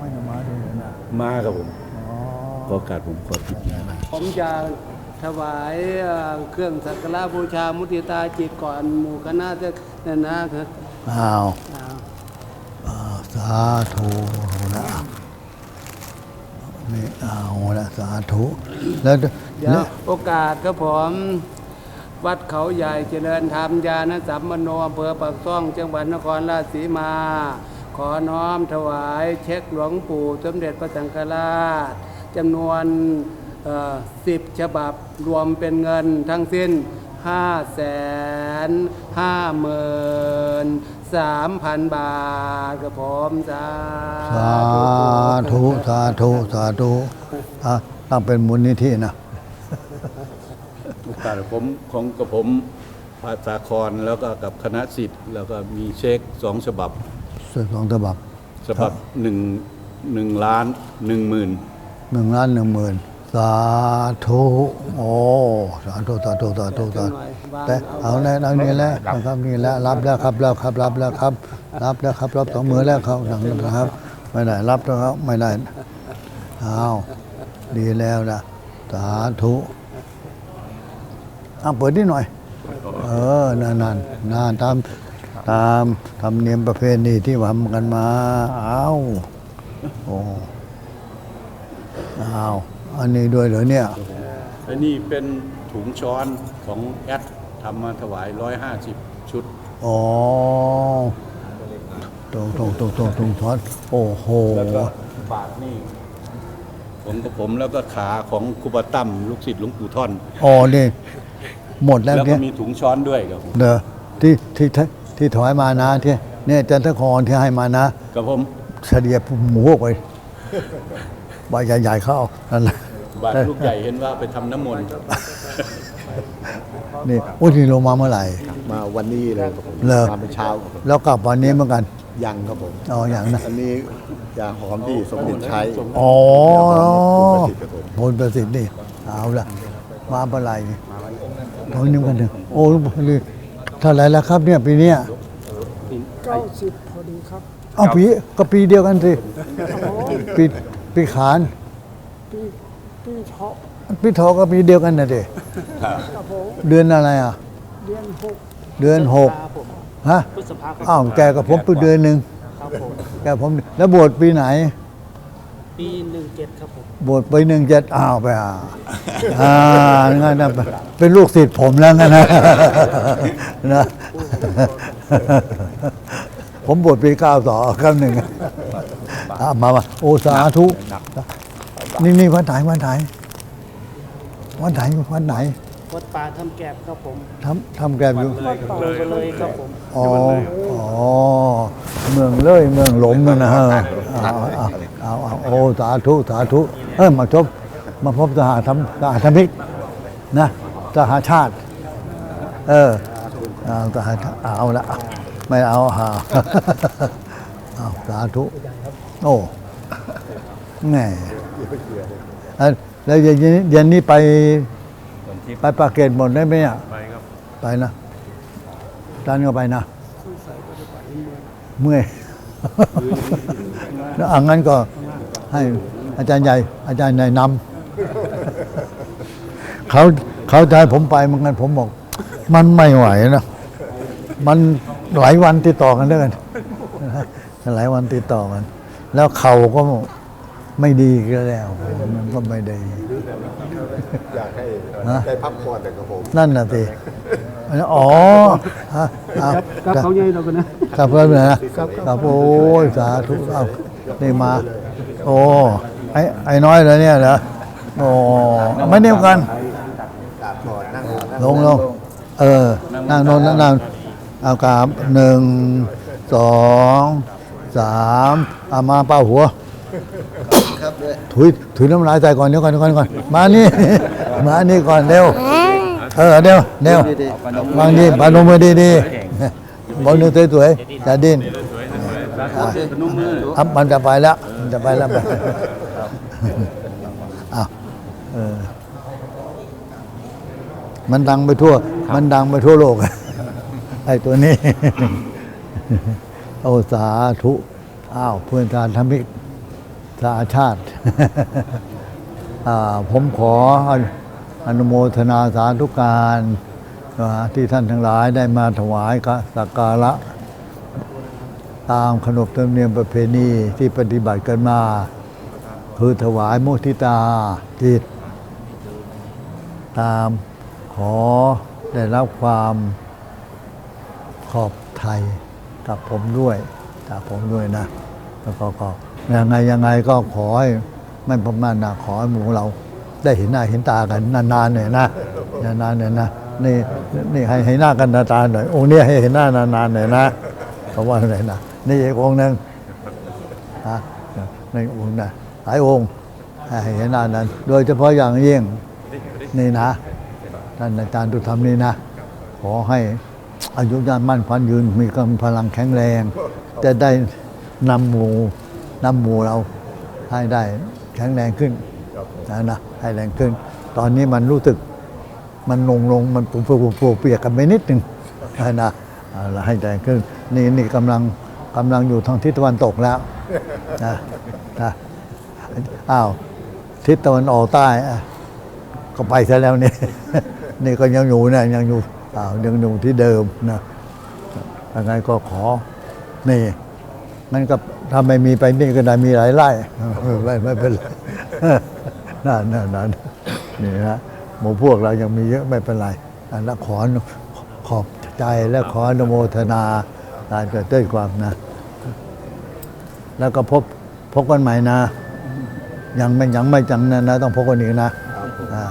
เอ้ยไอ้น้อยน่ะมาด้วยเหรอนะมาครับผมอ๋อขอโอกาสผมขอทิศนะผมจะถวายเอ่อเครื่องสักการะบูชามุติตาจิตก่อนหมู่คณะจะนั่นนะครับอ้าวอ่าอ้าวสาธุนะนี่เอาละสาธุแล้วเดี๋ยแล้ววโอกาสครับผมวัดเขาใหญ่เจริญธรรมญาณสัมมโนอำเภอปากซ่อง จังหวัดนครราชสีมาข อน้อมถวายเช็คหลวงปู่สมเด็จพระสังฆราชจำนวนสิบฉบับรวมเป็นเงินทั้งสิ้นห้าแสนห้าหมื่นสามพันบาทครับผมสาสาธุสาธุสาธุตั้งเป็นมูลนิธินะกาสผมของกับผมภาษาครแล้วก็กับคณะสิทธิ์แล้วก็มีเช็คสองฉบับ ส่วนสองฉบับฉบับหนึ่งหนึ่งล้านหนึ่งหมื่นหนึ่งล้านหนึ่งหมื่นสาธุโอ้สาธุสาธุสาธุสาธุแต่เอาแล้วเอานี่แล้วนะครับนี่แล้วรับแล้วครับแล้วครับรับแล้วครับ รับแล้วครับรับสองมือแล้วครับหลังนะครับ ไม่ได้รับแล้วครับไม่ได้เอาดีแล้วนะสาธุเอาเปิดนิดหน่อย เออนั่นนั่นนั่นตาม ตามธรรมเนียมประเพณีที่ทำกันมาเอาโอ้เอาอันนี้ด้วยเหรอเนี่ยและนี่เป็นถุงช้อนของแอดทำมาถวายร้อยห้าสิบชุด อ๋อตรงตรงตรงตรงตรงทอดโอ้โหแล้วก็บาทนี่ผมกับผมแล้วก็ขาของครูบาตั้มลูกศิษย์หลวงปู่ท่อน อ๋อนี่หมดแล้วแล้วก็เนี่ยมีถุงช้อนด้วยครับผมเด้อที่ที่ ที่ที่ถอยมานะที่เนี่ยจันทครที่ให้มานะ กับผมเฉลี่ยหมูออกไปใบใหญ่ๆเข้าเอานั่นแหละบาทลูกใหญ่เห็นว่าไปทำน้ำมนต์นี่อุ้ยนี่ลงมาเมื่อไหร่ มาวันนี้เลยครับผมเหรอมาเป็นเช้าครับผมแล้วกลับวันนี้เหมือนกันยังครับผมอ๋ออย่างนั้นอันนี้ยาหอมที่สมเด็จใช้อ๋อคุณประสิทธิ์ครับผมพลประสิทธิ์นี่เอาละมาเมื่อไหร่นี่ตรงนี้กันหนึ่งโอ้นี่ เท่าไหร่แล้วครับเนี่ยปีเนี้ยเก้าสิบพอดีครับ เอาปีก็ปีเดียวกันสิปีปีขานปีปีเถาะปีทอก็ปีเดียวกันนะเด็กับผมเดือนอะไรอะ เดือนหกเดือนหกครับผมฮะพฤษภาคมอ้าวแกกับผมปีเดือนหนึ่งครับผมแกผมแล้วบวชปีไหน ปีหนึ่งเจ็ดครับผมบวชไปหนึ่งเจ็ดอ้าวไปอ่าอ่างั้นนะเป็นลูกศิษย์ผมแล้วงั้นนะนะผมบวชปีเก้าสองเก้าหนึ่งอะมามาโอสาธุนี่นี่วัดไหนวัดไหนวัดไหนวัดไหนวัดป่าทำแกบครับผมทำทำแกรบอยู่วัดป่าเลยครับผมอ๋ออ๋อเมืองเลยเมืองหลมนั่นนะฮะ เอาเอาเอาเอาโอ้สาธุสาธุเออมาชมมาพบสหธรรมสหธรรมิกนะสหชาติ เออเอาสหชาติเอาละไม่เอาหาเอาสาธุโอ้แง่อะแล้วเย็นนี้เย็นนี้ไปไปปากเกร็ดหมดได้ไหมอะไปครับไปนะท่านก็ไปนะเมื่อย แล้วอังนั้นก็ให้อาจารย์ใหญ่ อาจารย์ใหญ่นำเขาเขาจะให้ผมไปเหมือนกันผมบอก มันไม่ไหวนะมันหลายวันติดต่อกันด้วยกันหลายวันติดต่อกัน แล้วเข่าก็ไม่ดีก็แล้ว มันก็ไม่ได้อยากให้ฮะได้พักผ่อนเลยครับผม นั่นน่ะสิ อ๋อฮะเอากับเขาใหญ่เรากันนะ ครับครับนะครับโอ้ยสาธุเอานี่มา โอ้ไอ้ไอ้น้อยเลยเนี่ยเหรอโอ้ไม่เดียวกันกราบก่อนนั่งก่อนนะลงลงเออ นั่งโนนนั่งเอากราบหนึ่งสองสามเอามาเป้าหัว ถุยถุยน้ำลายใส่ก่อนเดี๋ยวก่อนเดี๋ยวก่อนเดี๋ยวก่อนมานี่ มานี่ก่อนเร็ว เออเดี๋ยวเดี๋ยววางดีปานมมือดีดีๆบอลนึงสวยๆจะดิ้นอะมันจะไปแล้วมันจะไปแล้วไปอ้าวเออมันดังไปทั่ว มันดังไปทั่วโลกไอ้ตัวนี้โอสาธุสอ้าวเพื่อนการทมิกสาชาติอ่าผมขอ อนุโมทนาสาธุการนะที่ท่านทั้งหลายได้มาถวายกสักการะ ตามขนบธรรมเนียมประเพณีที่ปฏิบัติกันมา คือถวายโมทิตาจิต ตามขอได้รับความขอบไทยกับผมด้วยกับผมด้วยนะ แล้วก็ก็ยังไงยังไงก็ขอให้ไม่ประมาทนะขอให้หมูเรา ได้เห็นหน้าเห็นตากันนานๆหน่อยนะนานๆหน่อยนะนี่นี่ให้ให้หน้ากันนานๆหน่อยองค์นี้ให้เห็นหน้านานๆหน่อยนะเพราะว่าอะไรนะนี่อีกองค์หนึ่งนะในองค์นะหลายองค์ให้เห็นหน้านั้น โดยเฉพาะอย่างยิ่งนี่นะท่านอาจารย์ตุธรรมนี่นะ ขอให้อายุยานมั่นขวัญยืนมีกำลังพลังแข็งแรง จะได้นำหมู่นำหมู่เราให้ได้แข็งแรงขึ้น นะนะให้แรงขึ้น ตอนนี้มันรู้สึกมันลงลงมันปูปูปูปูเปียกกันไปนิดหนึ่งนะนะเอาให้แรงขึ้น นี่นี่กำลังกำลังอยู่ทางทิศตะวันตกแล้วนะนะอ้าวทิศตะวันออกใต้ก็ไปซะแล้วเนี่ยนี่ก็ยังอยู่นี่ยังอยู่อ่าวยังอยู่ที่เดิมนะยังไงก็ขอนี่มันก็ถ้าไม่มีไปนี่ก็ได้มีหลายไร่ไม่เป็นไร นั่นนั่นนั่นนี่นะหมู่พวกเรายังมีเยอะไม่เป็นไรอันละขอขอบใจและขออนุโมทนาการเกิดด้วยความนะ แล้วก็พบพบกันใหม่นะ ยังไม่ยังไม่จังนะนะ ต้องพบกันอีกนะอ่า